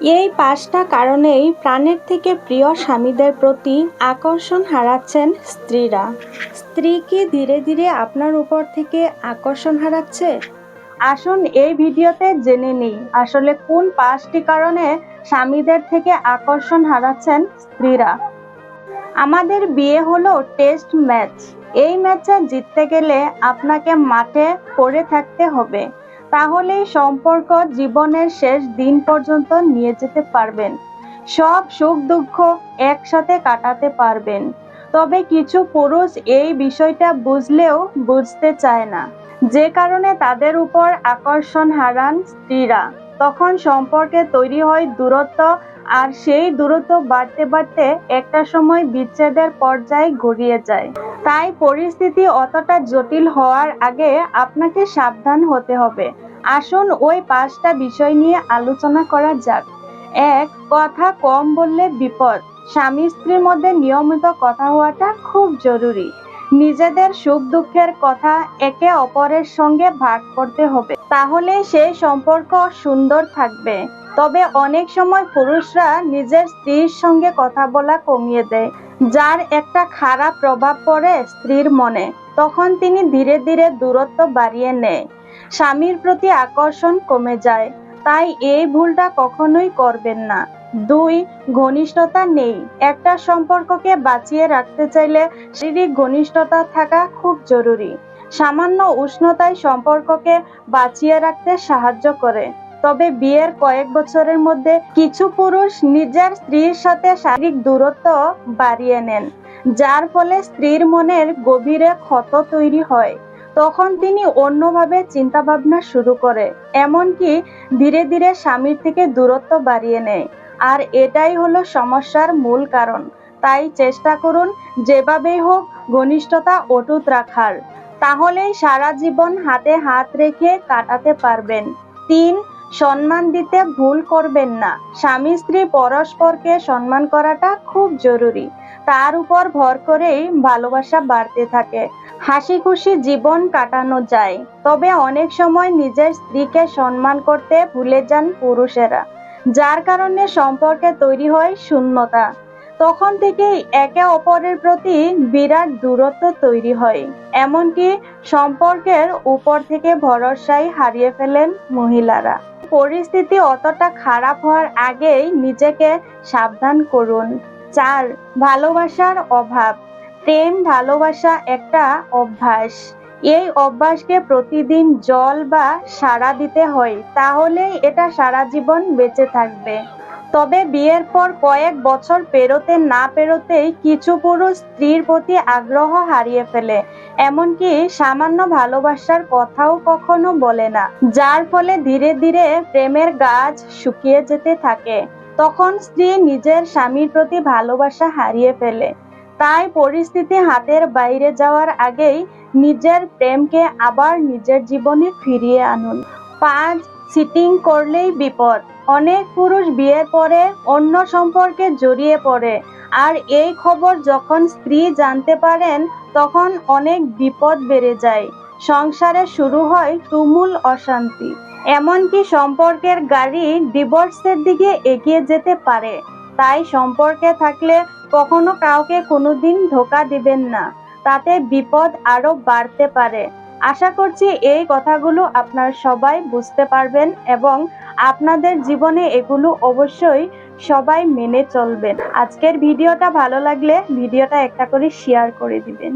এই পাঁচটা কারণেই প্রাণের থেকে প্রিয় স্বামীদের প্রতি আকর্ষণ হারাচ্ছেন স্ত্রীরা। স্ত্রী কি ধীরে ধীরে আপনার উপর থেকে আকর্ষণ হারাচ্ছে? আসুন এই ভিডিওতে জেনে নিই, আসলে কোন পাঁচটি কারণে স্বামীদের থেকে আকর্ষণ হারাচ্ছেন স্ত্রীরা? আমাদের বিয়ে হলো টেস্ট ম্যাচ। এই ম্যাচে জিততে গেলে আপনাকে মাঠে পড়ে থাকতে হবে। তাহলেই সম্পর্ক জীবনের শেষ দিন পর্যন্ত নিয়ে যেতে পারবেন। সব সুখ দুঃখ একসাথে কাটাতে পারবেন। তবে কিছু পুরুষ এই বিষয়টা বুঝলেও বুঝতে চায় না। যে কারণে তাদের উপর আকর্ষণ হারান স্ত্রীরা। তখন সম্পর্কে তৈরি হয় দূরত্ব, আর সেই দূরত্ব বাড়তে বাড়তে একটা সময় বিচ্ছেদের পর্যায়ে গড়িয়ে যায়। তাই পরিস্থিতি অতটা জটিল হওয়ার আগে আপনাকে সাবধান হতে হবে। আসুন ওই পাঁচটা বিষয় নিয়ে আলোচনা করা যাক। এক, কথা কম বললে বিপদ। স্বামী স্ত্রীর মধ্যে নিয়মিত কথা হওয়াটা খুব জরুরি। নিজেদের সুখ দুঃখের কথা একে অপরের সঙ্গে ভাগ করতে হবে। তাহলে সেই সম্পর্ক সুন্দর থাকবে। তবে অনেক সময় পুরুষরা নিজের স্ত্রীর সঙ্গে কথা বলা কমিয়ে দেয়, যার একটা খারাপ প্রভাব পড়ে স্ত্রীর মনে। তখন তিনি ধীরে ধীরে দূরত্ব বাড়িয়ে নেয়। স্বামীর প্রতি আকর্ষণ কমে যায়। তাই এই ভুলটা কখনোই করবেন না। দুই, ঘনিষ্ঠতা নেই। একটা সম্পর্ককে বাঁচিয়ে রাখতে চাইলে শারীরিক ঘনিষ্ঠতা থাকা খুব জরুরি। সামান্য উষ্ণতায় সম্পর্ককে বাঁচিয়ে রাখতে সাহায্য করে। তবে বিয়ের কয়েক বছরের মধ্যে কিছু পুরুষ নিজের স্ত্রীর সাথে শারীরিক দূরত্ব বাড়িয়ে নেন, যার ফলে স্ত্রীর মনের গভীরে ক্ষত তৈরি হয়। তখন তিনি অন্যভাবে চিন্তা ভাবনা শুরু করে, এমনকি ধীরে ধীরে স্বামীর থেকে দূরত্ব বাড়িয়ে নেয়। আর এটাই হলো সমস্যার মূল কারণ। তাই চেষ্টা করুন যেভাবেই হোক ঘনিষ্ঠতা অটুট রাখার। তাহলেই সারা জীবন হাতে হাত রেখে কাটাতে পারবেন। তিন, সম্মান দিতে ভুল করবেন না। স্বামী স্ত্রী পরস্পরকে সম্মান করাটা খুব জরুরি। তার উপর ভর করেই ভালোবাসা বাড়তে থাকে। হাসি খুশি জীবন কাটানো যায়। তবে অনেক সময় নিজের স্ত্রীকে সম্মান করতে ভুলে যান পুরুষেরা। যার কারণে সম্পর্কে তৈরি হয় শূন্যতা। তখন থেকেই একে অপরের প্রতি বিরাট দূরত্ব তৈরি হয়। এমনকি সম্পর্কের উপর থেকে ভরসাই হারিয়ে ফেলেন মহিলারা। পরিস্থিতি অতটা খারাপ হওয়ার আগেই নিজেকে সাবধান করুন। চার, ভালোবাসার অভাব। প্রেম ভালোবাসা একটা অভ্যাস। এই অভ্যাসকে প্রতিদিন জল বা সাড়া দিতে হয়, তাহলেই এটা সারা জীবন বেঁচে থাকবে। তবে বিয়ের পর কয়েক বছর পেরোতে না পেরোতেই কিছু পুরুষ স্ত্রীর প্রতি আগ্রহ হারিয়ে ফেলে, এমনকি সামান্য ভালোবাসার কথাও কখনো বলে না, যার ফলে ধীরে ধীরে প্রেমের গাছ শুকিয়ে যেতে থাকে। তখন স্ত্রী নিজের স্বামীর প্রতি ভালোবাসা হারিয়ে ফেলে। তাই পরিস্থিতি হাতের বাইরে যাওয়ার আগেই নিজের প্রেমকে আবার নিজের জীবনে ফিরিয়ে আনুন। পাঁচ সিটিং করলেই বিপদ। অনেক পুরুষ বিয়ের পরে অন্য সম্পর্কে জড়িয়ে পড়ে। আর এই খবর যখন স্ত্রী জানতে পারেন, তখন অনেক বিপদ বেড়ে যায়। সংসারে শুরু হয় তুমুল অশান্তি। এমনকি সম্পর্কের গাড়ি ডিভোর্সের দিকে এগিয়ে যেতে পারে। তাই সম্পর্কে থাকলে কখনো কাউকে কোনোদিন ধোকা দিবেন না। তাতে বিপদ আরও বাড়তে পারে। আশা করছি এই কথাগুলো আপনার সবাই বুঝতে পারবেন এবং আপনাদের জীবনে এগুলো অবশ্যই সবাই মেনে চলবেন। আজকের ভিডিওটা ভালো লাগলে ভিডিওটা একটা করে শেয়ার করে দিবেন।